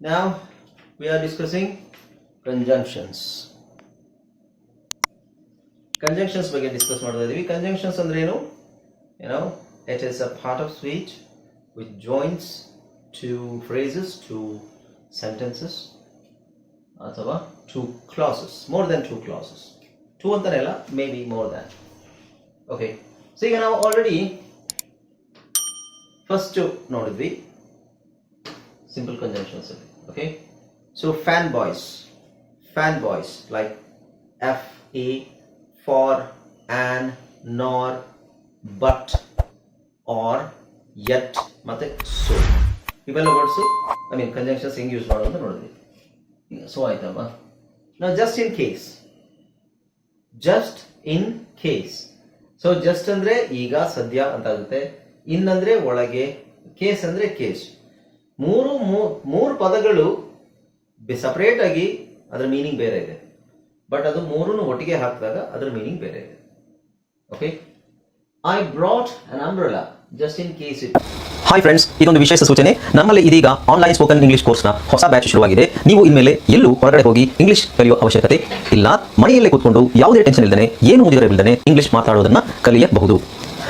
Now we are discussing conjunctions. Conjunctions ಬಗ್ಗೆ discuss ಮಾಡ್ತಾ ಇದೀವಿ ಕಂಜಂಕ್ಷನ್ಸ್ ಅಂದ್ರೆ ಏನು ಏನೋ it is a part of speech which joints two phrases two sentences ಅಥವಾ two clauses more than two clauses two ಅಂತಾನೆ ಅಲ್ಲ maybe more than okay so ಈಗ ನಾವು ಆಲ್ರೆಡಿ ಫಸ್ಟ್ ನೋಡಿದ್ವಿ simple conjunctions okay? So fan boys fan boys like f a for, an, nor, but, or, yet, ಮತ್ತೆ so. ಇವೆಲ್ಲ words I mean conjunctions ಹೆಂಗೆ use ಮಾಡೋದು ಅಂತ ನೋಡಿದ್ವಿ. ಸೊ ಆಯ್ತಮ್ಮ ನಾವು just in case just in case so just ಅಂದ್ರೆ ಈಗ, ಸದ್ಯ ಅಂತ ಆಗುತ್ತೆ ಇನ್ ಒಳಗೆ ಕೇಸ್ ಅಂದ್ರೆ ಕೇಸ್ ಮೂರು ಮೂರು ಪದಗಳು ಸಪರೇಟ್ ಆಗಿ ಅದರ ಮೀನಿಂಗ್ ಬೇರೆ ಇದೆ. ಬಟ್ ಅದು ಮೂರನ್ನು ಒಟ್ಟಿಗೆ ಹಾಕಿದಾಗ ಅದರ ಮೀನಿಂಗ್ ಬೇರೆ ಇದೆ. Okay I brought an umbrella just in case it hi friends ಇದೊಂದು ವಿಶೇಷ ಸೂಚನೆ. ನಮ್ಮಲ್ಲಿ ಇದೀಗ ಆನ್ಲೈನ್ ಸ್ಪೋಕನ್ ಇಂಗ್ಲಿಷ್ ಕೋರ್ಸ್ನ ಹೊಸ ಬ್ಯಾಚ್ ಶುರುವಾಗಿದೆ. ನೀವು ಇನ್ಮೇಲೆ ಎಲ್ಲೂ ಹೊರಗಡೆ ಹೋಗಿ ಇಂಗ್ಲಿಷ್ ಕಲಿಯುವ ಅವಶ್ಯಕತೆ ಇಲ್ಲ. ಮನೆಯಲ್ಲೇ ಕೂತ್ಕೊಂಡು ಯಾವುದೇ ಟೆನ್ಷನ್ ಇಲ್ಲದೆ ಏನು ಮುಗಿದಿರಬಿಲ್ಲದೆ ಇಂಗ್ಲಿಷ್ ಮಾತಾಡೋದನ್ನ ಕಲಿಯಬಹುದು.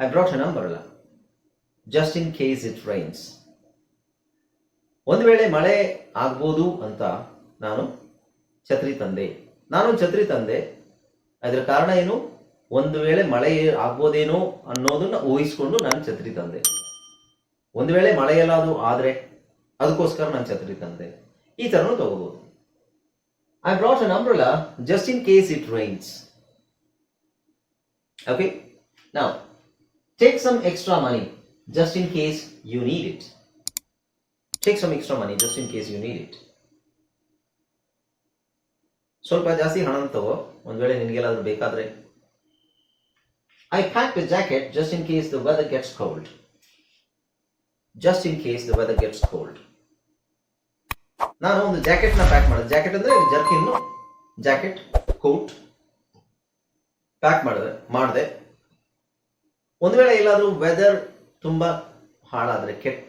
I brought an umbrella just in case it rains. ಒಂದು ವೇಳೆ ಮಳೆ ಆಗ್ಬೋದು ಅಂತ ನಾನು ಛತ್ರಿ ತಂದೆ. ನಾನು ಛತ್ರಿ ತಂದೆ. ಅದರ ಕಾರಣ ಏನು? ಒಂದು ವೇಳೆ ಮಳೆ ಆಗ್ಬೋದೇನೋ ಅನ್ನೋದನ್ನ ಊಹಿಸ್ಕೊಂಡು ನಾನು ಛತ್ರಿ ತಂದೆ. ಒಂದು ವೇಳೆ ಮಳೆ ಎಲ್ಲಾದರೂ ಆದ್ರೆ ಅದಕ್ಕೋಸ್ಕರ ನಾನು ಛತ್ರಿ ತಂದೆ. ಈ ತರನು ತಗೋಬಹುದು I brought an umbrella just in case it rains okay now take some extra money just in case you need it. Take some extra money just in case you need it. ಸ್ವಲ್ಪ ಜಾಸ್ತಿ ಹಣ ತಗೋ. ಒಂದ್ ವೇಳೆ ನಿನಗೆಲ್ಲಾದ್ರೂ ಬೇಕಾದ್ರೆ. I pack the jacket just in case the weather gets cold just in case the weather gets cold ನಾನು ಒಂದು ಜಾಕೆಟ್ನ ಪ್ಯಾಕ್ ಮಾಡಿದೆ. ಜಾಕೆಟ್ ಅಂದ್ರೆ ಜರ್ಕಿನ್ ಜಾಕೆಟ್ ಕೋಟ್ ಪ್ಯಾಕ್ ಮಾಡಿದೆ ಮಾಡಿದೆ. ಒಂದು ವೇಳೆ ಎಲ್ಲಾದರೂ ವೆದರ್ ತುಂಬ ಹಾಳಾದರೆ, ಕೆಟ್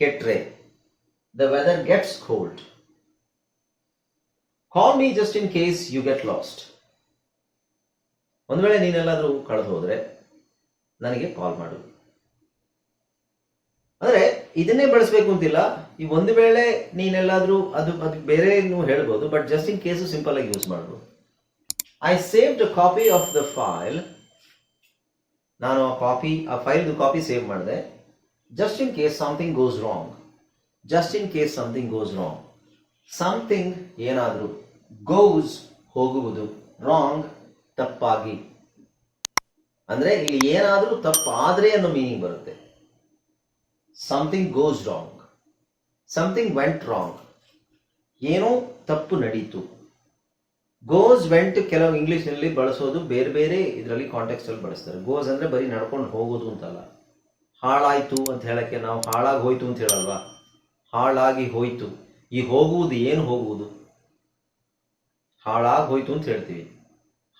ಕೆಟ್ಟರೆ the weather gets cold call me just in case you get lost ಒಂದು ವೇಳೆ ನೀನೆಲ್ಲಾದರೂ ಕಳೆದು ಹೋದರೆ ನನಗೆ ಕಾಲ್ ಮಾಡು. ಅಂದರೆ ಇದನ್ನೇ ಬಳಸಬೇಕು ಅಂತಿಲ್ಲ. ಈ ಒಂದು ವೇಳೆ ನೀನೆಲ್ಲಾದರೂ ಅದು ಅದು ಬೇರೆ ನೀವು ಹೇಳ್ಬೋದು but just in case simple ಆಗಿ ಯೂಸ್ ಮಾಡ್ಬೋದು. I save the copy of the file ನಾನು ಆ ಕಾಪಿ ಆ ಫೈಲ್ದು ಕಾಪಿ ಸೇವ್ ಮಾಡಿದೆ. Just in case something goes wrong just in case something goes wrong something ಏನಾದರೂ ಗೋಸ್ ಹೋಗುವುದು ರಾಂಗ್ ತಪ್ಪಾಗಿ. ಅಂದರೆ ಇಲ್ಲಿ ಏನಾದರೂ ತಪ್ಪಾದರೆ ಅನ್ನೋ ಮೀನಿಂಗ್ ಬರುತ್ತೆ. Something goes wrong something went wrong ಏನೋ ತಪ್ಪು ನಡೀತು. ಗೋಸ್ ವೆಂಟ್ ಕೆಲವು ಇಂಗ್ಲಿಷ್ನಲ್ಲಿ ಬಳಸೋದು ಬೇರೆ ಬೇರೆ ಇದರಲ್ಲಿ ಕಾಂಟೆಕ್ಸ್ಟ್ ಅಲ್ಲಿ ಬಳಸ್ತಾರೆ. ಗೋಸ್ ಅಂದ್ರೆ ಬರೀ ನಡ್ಕೊಂಡು ಹೋಗೋದು ಅಂತಲ್ಲ. ಹಾಳಾಯಿತು ಅಂತ ಹೇಳಕ್ಕೆ ನಾವು ಹಾಳಾಗಿ ಹೋಯ್ತು ಅಂತ ಹೇಳಲ್ವಾ? ಹಾಳಾಗಿ ಹೋಯ್ತು. ಈ ಹೋಗುವುದು ಏನು ಹೋಗುವುದು? ಹಾಳಾಗಿ ಹೋಯ್ತು ಅಂತ ಹೇಳ್ತೀವಿ.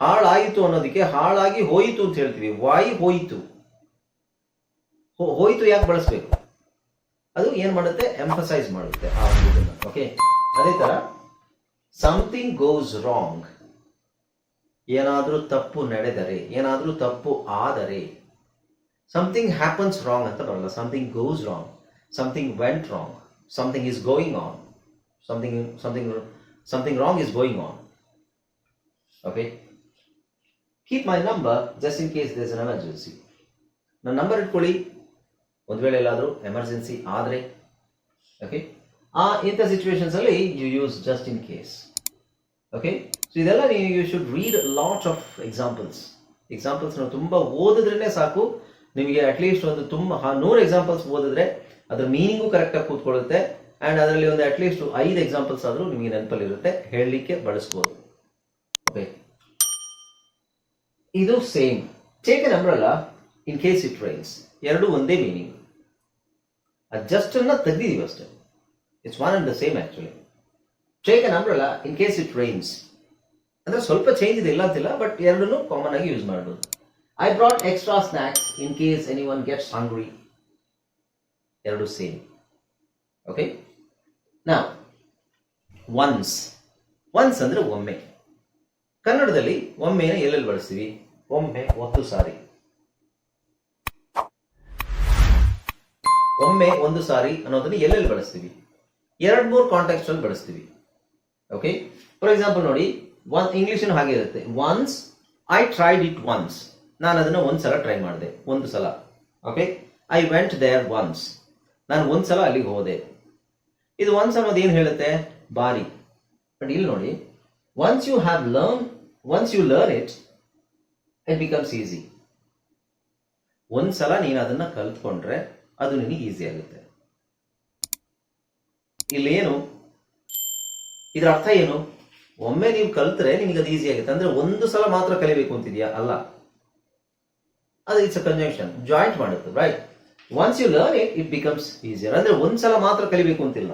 ಹಾಳಾಯಿತು ಅನ್ನೋದಕ್ಕೆ ಹಾಳಾಗಿ ಹೋಯಿತು ಅಂತ ಹೇಳ್ತೀವಿ. ವಾಯಿ ಹೋಯಿತು? ಹೋಯ್ತು ಯಾಕೆ ಬಳಸ್ಬೇಕು? ಅದು ಏನು ಮಾಡುತ್ತೆ? ಎಂಫಸೈಸ್ ಮಾಡುತ್ತೆ ಆ ಓಕೆ ಅದೇ ತರ ಸಮಥಿಂಗ್ ಗೋಸ್ ರಾಂಗ್ ಏನಾದರೂ ತಪ್ಪು ನಡೆದರೆ, ಏನಾದರೂ ತಪ್ಪು ಆದರೆ ಸಮಥಿಂಗ್ ಹ್ಯಾಪನ್ಸ್ ರಾಂಗ್ ಅಂತ ಬರಲ್ಲ. Something goes wrong something went wrong something is going on something something something wrong is going on okay keep my number just in case this an emergency ನನ್ನ number ಇಟ್ಕೊಳ್ಳಿ. ಒಂದು ವೇಳೆ ಎಲ್ಲಾದರೂ emergency ಆದರೆ okay ಆ, ಇಂಥ ಸಿಚುವೇಶನ್ಸ್ ಅಲ್ಲಿ you use just in case okay so ಇದೆಲ್ಲ ನೀವು you should read lot of examples examples ನಾವು ತುಂಬ ಓದಿದ್ರೇ ಸಾಕು. ನಿಮಗೆ ಅಟ್ಲೀಸ್ಟ್ ಒಂದು ತುಂಬ ನೂರು ಎಕ್ಸಾಂಪಲ್ಸ್ ಓದಿದ್ರೆ ಅದರ ಮೀನಿಂಗು ಕರೆಕ್ಟಾಗಿ ಕೂತ್ಕೊಳ್ಳುತ್ತೆ. ಆ್ಯಂಡ್ ಅದರಲ್ಲಿ ಒಂದು ಅಟ್ಲೀಸ್ಟ್ ಐದು ಎಕ್ಸಾಂಪಲ್ಸ್ ಆದರೂ ನಿಮಗೆ ನೆನಪಲ್ಲಿರುತ್ತೆ. ಹೇಳಲಿಕ್ಕೆ ಬಳಸ್ಬೋದು. ಓಕೆ ಇದು same take an umbrella in case it rains ಎರಡು ಒಂದೇ ಮೀನಿಂಗ್ ಜಸ್ಟ್ ಅನ್ನ ತೆಗ್ದಿದೀವಿ ಅಷ್ಟೇ. It's one and the same actually take an umbrella in case it rains ಅಂದ್ರೆ ಸ್ವಲ್ಪ ಚೇಂಜ್ ಇದೆ, ಇಲ್ಲ ಅಂತಿಲ್ಲ ಬಟ್ ಎರಡನ್ನೂ ಕಾಮನ್ ಆಗಿ ಯೂಸ್ ಮಾಡ್ಬೋದು. I brought extra snacks in case any one gets hungry ಎರಡು ಸೇಮ್. ಓಕೆ ನಾ ಒನ್ಸ್ ಒನ್ಸ್ ಅಂದ್ರೆ ಒಮ್ಮೆ. ಕನ್ನಡದಲ್ಲಿ ಒಮ್ಮೆನ ಎಲ್ಲೆಲ್ಲಿ ಬಳಸ್ತೀವಿ? ಒಮ್ಮೆ ಒಂದು ಸಾರಿ. ಒಮ್ಮೆ ಒಂದು ಸಾರಿ ಅನ್ನೋದನ್ನ ಎಲ್ಲೆಲ್ಲಿ ಬಳಸ್ತೀವಿ? ಎರಡ್ ಮೂರು ಕಾಂಟ್ಯಾಕ್ಟ್ ಅಲ್ಲಿ ಬಳಸ್ತೀವಿ. ಓಕೆ ಫಾರ್ ಎಕ್ಸಾಂಪಲ್ ನೋಡಿ ಒನ್ ಇಂಗ್ಲಿಷ್ ಹಾಗೆ ಇರುತ್ತೆ. Once I tried it once ನಾನು ಒಂದು ಸಲ ಟ್ರೈ ಮಾಡಿದೆ. ಒಂದು ಸಲ. Okay I went there once ನಾನು ಒಂದ್ಸಲ ಅಲ್ಲಿಗೆ ಹೋದೆ. ಇದು ಒನ್ಸ್ ಅನ್ನೋದು ಏನು ಹೇಳುತ್ತೆ? ಬಾರಿ. ಬಟ್ ಇಲ್ಲಿ ನೋಡಿ once you have learn once you learn it it becomes easy ಒಂದ್ಸಲ ನೀನು ಅದನ್ನು ಕಲ್ತ್ಕೊಂಡ್ರೆ ಅದು ನಿನಗೆ ಈಸಿ ಆಗುತ್ತೆ. ಇಲ್ಲೇನು ಇದರ ಅರ್ಥ ಏನು? ಒಮ್ಮೆ ನೀವು ಕಲ್ತ್ರೆ ನಿಮಗೆ ಅದು ಈಸಿ ಆಗುತ್ತೆ. ಅಂದ್ರೆ ಒಂದು ಸಲ ಮಾತ್ರ ಕಲಿಬೇಕು ಅಂತಿದ್ಯಾ? ಅಲ್ಲ. ಅದು ಇಟ್ಸ್ ಅ ಕಂಜಂಕ್ಷನ್ ಜಾಯಿಂಟ್ ಮಾಡುತ್ತೆ right once you learn it it becomes easier ಅಂದ್ರೆ ಒಂದ್ ಸಲ ಮಾತ್ರ ಕಲಿಬೇಕು ಅಂತಿಲ್ಲ.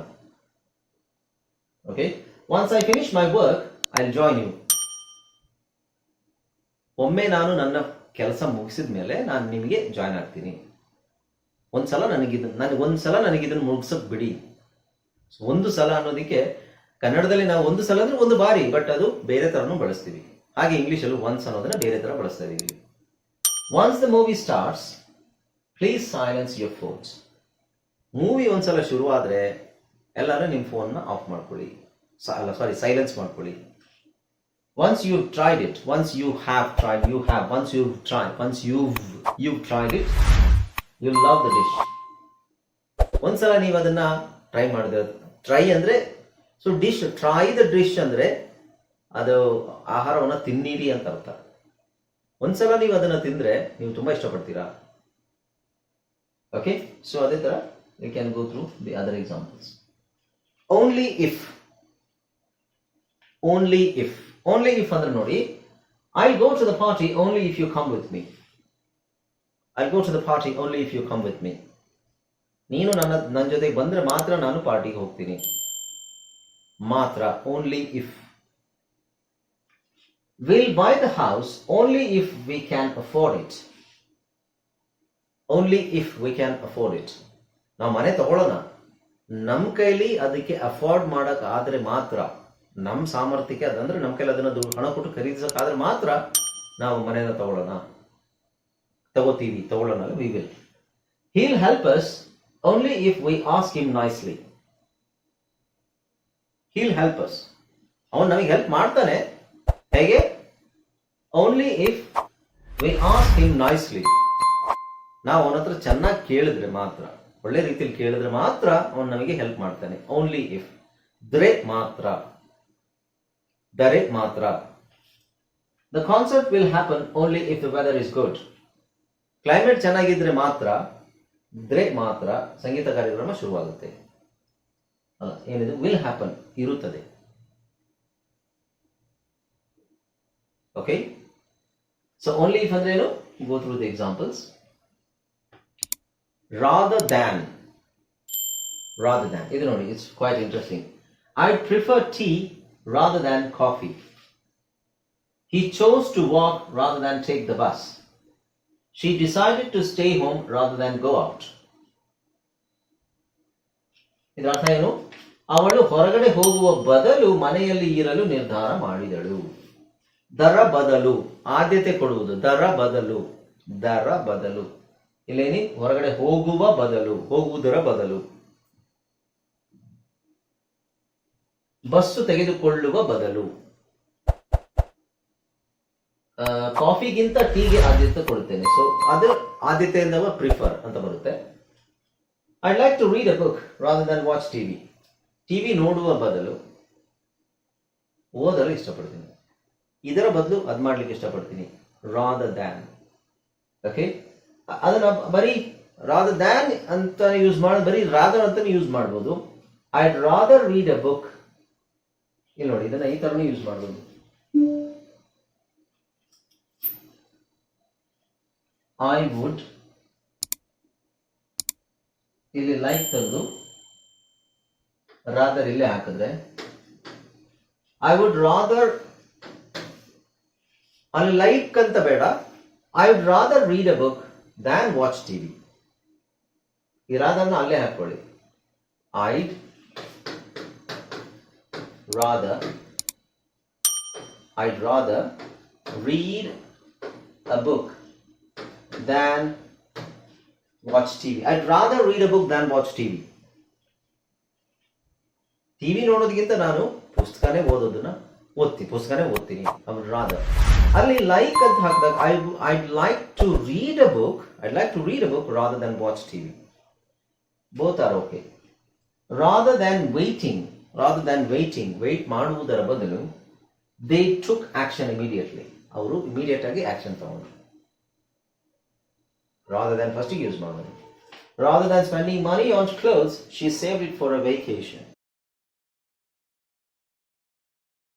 Okay once I finish my work I join you ಒಮ್ಮೆ ನಾನು ನನ್ನ ಕೆಲಸ ಮುಗಿಸಿದ ಮೇಲೆ ನಾನು ನಿಮಗೆ ಜಾಯ್ನ್ ಆಗ್ತೀನಿ. ಒಂದ್ಸಲ ನನಗಿದ್ ನನಗೆ ಒಂದ್ಸಲ ನನಗಿದನ್ನು ಮುಗಿಸಕ್ ಬಿಡಿ. ಒಂದು ಸಲ ಅನ್ನೋದಕ್ಕೆ ಕನ್ನಡದಲ್ಲಿ ನಾವು ಒಂದು ಸಲ ಅಂದ್ರೆ ಒಂದು ಬಾರಿ ಬಟ್ ಅದು ಬೇರೆ ತರನು ಬಳಸ್ತೀವಿ. ಹಾಗೆ ಇಂಗ್ಲಿಷಲ್ಲೂ ಒನ್ಸ್ ಅನ್ನೋದನ್ನ ಬೇರೆ ತರ ಬಳಸ್ತಾ ಇದೀವಿ. Once the movie starts please silence your phones movie ಒಂದ್ಸಲ ಶುರುವಾದ್ರೆ ಎಲ್ಲರೂ ನಿಮ್ಮ ಫೋನ್ನ ಆಫ್ ಮಾಡ್ಕೊಳ್ಳಿ. ಅಲ್ಲ ಸಾರಿ ಸೈಲೆನ್ಸ್ ಮಾಡ್ಕೊಳ್ಳಿ. Once you tried it once you have tried you have once you try once you you tried it you love the dish ಒಂದ್ಸಲ ನೀವು ಅದನ್ನ ಟ್ರೈ ಮಾಡಿದ್ರೆ ಟ್ರೈ ಅಂದ್ರೆ so dish try the dish ಅಂದ್ರೆ, ಅದು ಆಹಾರವನ್ನ ತಿನ್ನಿರಿ ಅಂತ ಅರ್ಥ. ಒಂದ್ಸಲ ನೀವು ಅದನ್ನ ತಿಂದ್ರೆ ನೀವು ತುಂಬಾ ಇಷ್ಟಪಡ್ತೀರಾ? ಓಕೆ ಸೊ ಅದೇ ತರ you can go through the other examples only if only if only if ಅಂದ್ರೆ ನೋಡಿ I go to the party only if you come with me I go to the party only if you come with me ನೀನು ನನ್ನ ನನ್ನ ಜೊತೆಗೆ ಬಂದ್ರೆ ಮಾತ್ರ ನಾನು ಪಾರ್ಟಿಗೆ ಹೋಗ್ತೀನಿ. ಮಾತ್ರ only if will buy the house only if we can afford it only if we can afford it ನಾವು ಮನೆ ತಗೊಳ್ಳೋಣ ನಮ್ಮ ಕೈಲಿ ಅದಕ್ಕೆ ಅಫೋರ್ಡ್ ಮಾಡಕ್ ಆದ್ರೆ ಮಾತ್ರ ನಮ್ಮ ಸಾಮರ್ಥ್ಯಕ್ಕೆ ಅದಂದ್ರೆ ನಮ್ಮ ಕೈಲಿ ಅದನ್ನ ದುಡ್ಡು, ಹಣ ಕೊಟ್ಟು ಖರೀದಿಸೋಕ್ಕಾದ್ರೆ ಮಾತ್ರ ನಾವು ಮನೆಯನ್ನ ತಗೊಳ್ಳೋಣ ತಗೋತೀವಿ, ತಗೊಳ್ಳೋಣ we will he'll help us only if we ask Him nicely. He'll help us ಅವನು ನಮಗೆ ಹೆಲ್ಪ್ ಮಾಡ್ತಾನೆ. ಹೇಗೆ? Only if we ask him nicely ನಾವು ಅವನ ಹತ್ರ ಚೆನ್ನಾಗಿ ಕೇಳಿದ್ರೆ ಮಾತ್ರ. ಒಳ್ಳೆ ರೀತಿಯಲ್ಲಿ ಕೇಳಿದ್ರೆ ಮಾತ್ರ ಅವನು ನಮಗೆ ಹೆಲ್ಪ್ ಮಾಡ್ತಾನೆ. ಓನ್ಲಿ ಇಫ್ ದ್ರೆ ಮಾತ್ರ. ದರೆ ಮಾತ್ರ. The concert will happen only if the weather is good climate ಚೆನ್ನಾಗಿದ್ರೆ ಮಾತ್ರ ದ್ರೆ ಮಾತ್ರ ಸಂಗೀತ ಕಾರ್ಯಕ್ರಮ ಶುರುವಾಗುತ್ತೆ. ಅಲ್ಲ ಏನಿದೆ? ವಿಲ್ ಹ್ಯಾಪನ್ ಇರುತ್ತದೆ. ಓಕೆ ಸೊ ಓನ್ಲಿ ಇಫ್ ಅಂದ್ರೆ ಏನು? Go through the examples rather than. Rather than. ಇದು ನೋಡಿ it's quite interesting I prefer tea rather than coffee. He chose to walk rather than take the bus. She decided to stay home rather than go out. ಇದರ ಅರ್ಥ ಏನು? ಅವಳು ಹೊರಗಡೆ ಹೋಗುವ ಬದಲು ಮನೆಯಲ್ಲಿ ಇರಲು ನಿರ್ಧಾರ ಮಾಡಿದಳು. ದರ ಬದಲು, ಆದ್ಯತೆ ಕೊಡುವುದು. ದರ ಬದಲು ದರ ಬದಲು. ಇಲ್ಲೇನಿ? ಹೊರಗಡೆ ಹೋಗುವ ಬದಲು, ಹೋಗುವುದರ ಬದಲು. ಬಸ್ಸು ತೆಗೆದುಕೊಳ್ಳುವ ಬದಲು ಆ, ಕಾಫಿಗಿಂತ ಟೀಗೆ ಆದ್ಯತೆ ಕೊಡುತ್ತೇನೆ ಸೊ ಅದು ಆದ್ಯತೆಯಿಂದ ಪ್ರಿಫರ್ ಅಂತ ಬರುತ್ತೆ. I like to read a book rather than watch TV TV ನೋಡುವ ಬದಲು ಓದಲು ಇಷ್ಟಪಡ್ತೀನಿ. ಇದರ ಬದಲು ಅದು ಮಾಡ್ಲಿಕ್ಕೆ ಇಷ್ಟಪಡ್ತೀನಿ. ರಾದ ದ್ಯಾನ್ ಓಕೆ ಅದನ್ನ ಬರೀ ರಾದ ದ್ಯಾನ್ ಅಂತ ಯೂಸ್ ಮಾಡೋದು ಬರೀ ರಾದರ್ ಅಂತ ಯೂಸ್ ಮಾಡ್ಬೋದು. I rather read a book ಇಲ್ಲಿ ನೋಡಿ ಇದನ್ನ ಈ ತರನೇ ಯೂಸ್ ಮಾಡ್ಬೋದು. ಐ ವುಡ್ ಇಲ್ಲಿ ಲೈಕ್ ತೆಗೆದು ರಾದರ್ ಇಲ್ಲೇ ಹಾಕಿದ್ರೆ. ಐ ವುಡ್ ರಾದರ್ ಅಲ್ಲಿ ಲೈಕ್ ಅಂತ ಬೇಡ. I would rather read a book than watch TV ಈ ರಾದರ್ನ ಅಲ್ಲೇ ಹಾಕೊಳ್ಳಿ I rather I rather read a book than watch TV I'd rather read a book than watch TV TV ನೋಡೋದಕ್ಕಿಂತ ನಾನು ಪುಸ್ತಕನೇ ಓದೋದನ್ನ ಓದ್ತೀನಿ, ಪುಸ್ತಕನೇ ಓದ್ತೀನಿ. ಅವ್ರು ರಾದರ್ ಅಲ್ಲಿ ಲೈಕ್ ಅಂತ ಹಾಕಿದಾಗ I I like to read a book I like to read a book rather than watch TV both are okay rather than waiting rather than waiting wait ಮಾಡುವುದರ ಬದಲು they took action immediately ಅವರು immediate ಆಗಿ action ತಗೊಂಡ್ರು. rather than first use money. Rather than spending money on clothes, she saved it for a vacation.